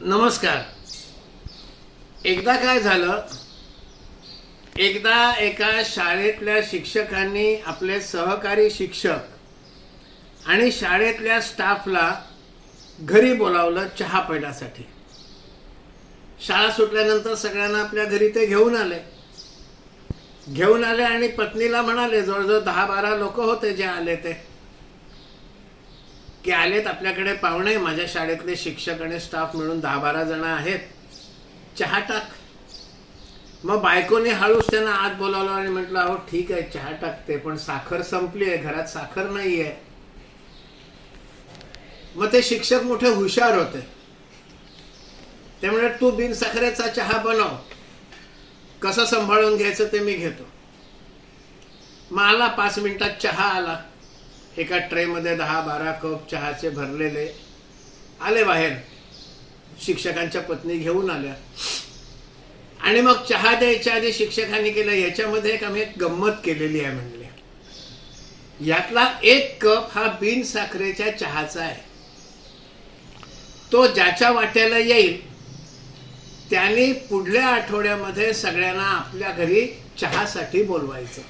नमस्कार. एकदा काय झालं? एकदा एका शाळेतल्या शिक्षकांनी आपले सहकारी शिक्षक आणि शाळेतल्या स्टाफला घरी बोलावलं चहा पेण्यासाठी. शाळा सुटल्यानंतर सगळ्यांना आपल्या घरी ते घेऊन आले. घेऊन आले आणि पत्नीला म्हणाले जवळजवळ दहा बारा लोक होते जे आले ते. की आलेत आपल्याकडे पाहुणे माझ्या शाळेतले शिक्षक आणि स्टाफ मिळून दहा बारा जण आहेत. चहा टाक. मग बायकोने हळूच त्यांना आत बोलावलं आणि म्हटलं अहो ठीक आहे चहा टाकते पण साखर संपली आहे घरात साखर नाही आहे मग ते शिक्षक मोठे हुशार होते. ते म्हणजे तू बिन साखरेचा चहा बनव. कसं सांभाळून घ्यायचं ते मी घेतो. मग आला पाच मिनिटात चहा आला. एका ट्रेमध्ये दहा बारा कप चहाचे भरलेले आले बाहेर. शिक्षकांच्या पत्नी घेऊन आल्या. आणि मग चहा द्यायच्या आधी शिक्षकांनी केलं याच्यामध्ये एक आम्ही एक गंमत केलेली आहे म्हणले. यातला एक कप हा बिन साखरेच्या चहाचा आहे. तो ज्याच्या वाट्याला येईल त्यांनी पुढल्या आठवड्यामध्ये सगळ्यांना आपल्या घरी चहासाठी बोलवायचं.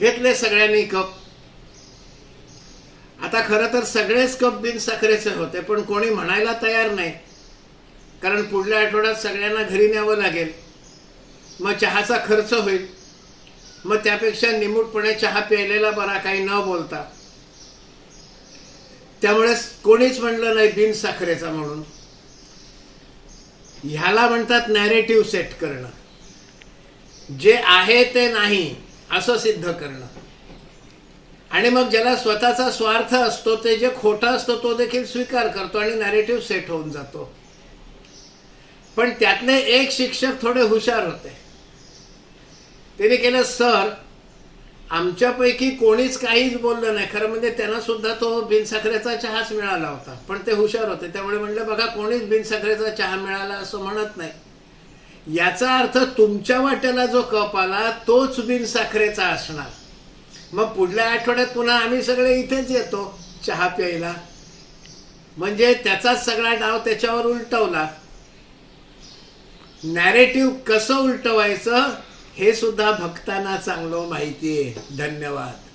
घेतले सगळ्यांनी कप. आता खरं तर सगळेच कप बिन साखरेचे होते पण कोणी म्हणायला तयार नाही. कारण पुढल्या आठवड्यात सगळ्यांना घरी न्यावं लागेल. मग चहाचा खर्च होईल. मग त्यापेक्षा निमूटपणे चहा प्यायलेला बरा काही न बोलता. त्यामुळे कोणीच म्हणलं नाही बिन साखरेचा म्हणून. ह्याला म्हणतात नॅरेटिव्ह सेट करणं. जे आहे ते नाही. असं सिद्ध करणं. आणि मग ज्याला स्वतःचा स्वार्थ असतो ते जे खोटं असतं तो देखील स्वीकार करतो आणि नॅरेटिव्ह सेट होऊन जातो. पण त्यातले एक शिक्षक थोडे हुशार होते. त्याने केलं सर आमच्यापैकी कोणीच काहीच बोललं नाही. खरं म्हणजे त्यांना सुद्धा तो बिनसाखरेचा चहाच मिळाला होता पण ते हुशार होते. त्यामुळे म्हणलं बघा कोणीच बिनसाखरेचा चहा मिळाला असं म्हणत नाही. याचा अर्थ तुमच्या वाट्याला जो कप आला तोच बिनसाखरेचा असणार. मग पुढल्या आठवड्यात पुन्हा आम्ही सगळे इथेच येतो चहा प्यायला. म्हणजे त्याचाच सगळा डाव त्याच्यावर उलटवला. नॅरेटिव्ह कसं उलटवायचं हे सुद्धा भक्तांना चांगलं माहिती आहे धन्यवाद.